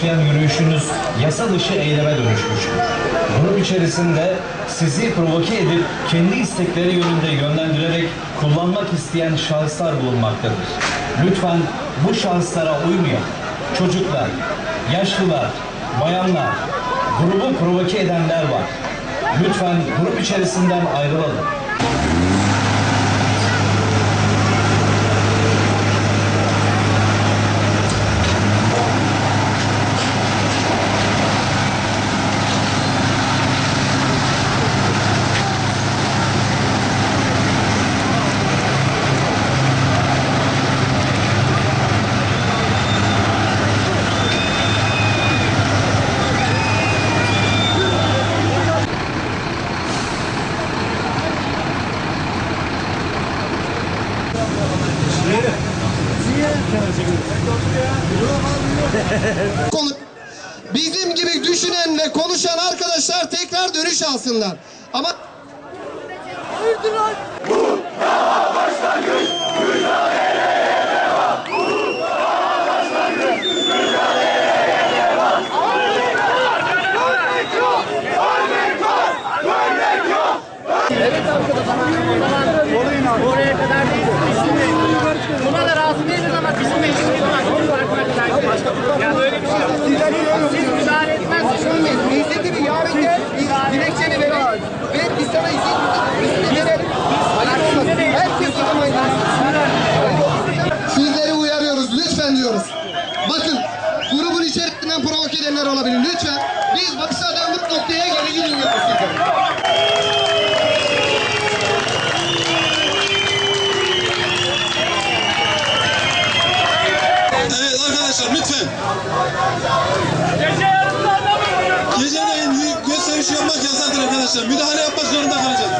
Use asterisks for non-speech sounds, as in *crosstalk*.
başlayan yürüyüşünüz yasa dışı eyleme dönüşmüştür. Grup içerisinde sizi provoke edip kendi istekleri yönünde yönlendirerek kullanmak isteyen şahıslar bulunmaktadır. Lütfen bu şahıslara uymayın. Çocuklar, yaşlılar, bayanlar, grubu provoke edenler var. Lütfen grup içerisinden ayrılalım. *laughs* bizim gibi düşünen ve konuşan arkadaşlar tekrar dönüş alsınlar. Ama Oraya kadar değil. Bizim Buna da razı değiliz ama bizim meclisimiz var. Bizim farkına kadar değil. Ya böyle bir şey yok. Siz müdahale etmezsiniz. neyse gibi yarın gel dilekçeni verelim ve biz sana. Sizleri uyarıyoruz lütfen diyoruz. Bakın grubun içerisinden provoke edenler olabilir lütfen. Arkadaşlar. Müdahale yapmak zorunda kalacağız.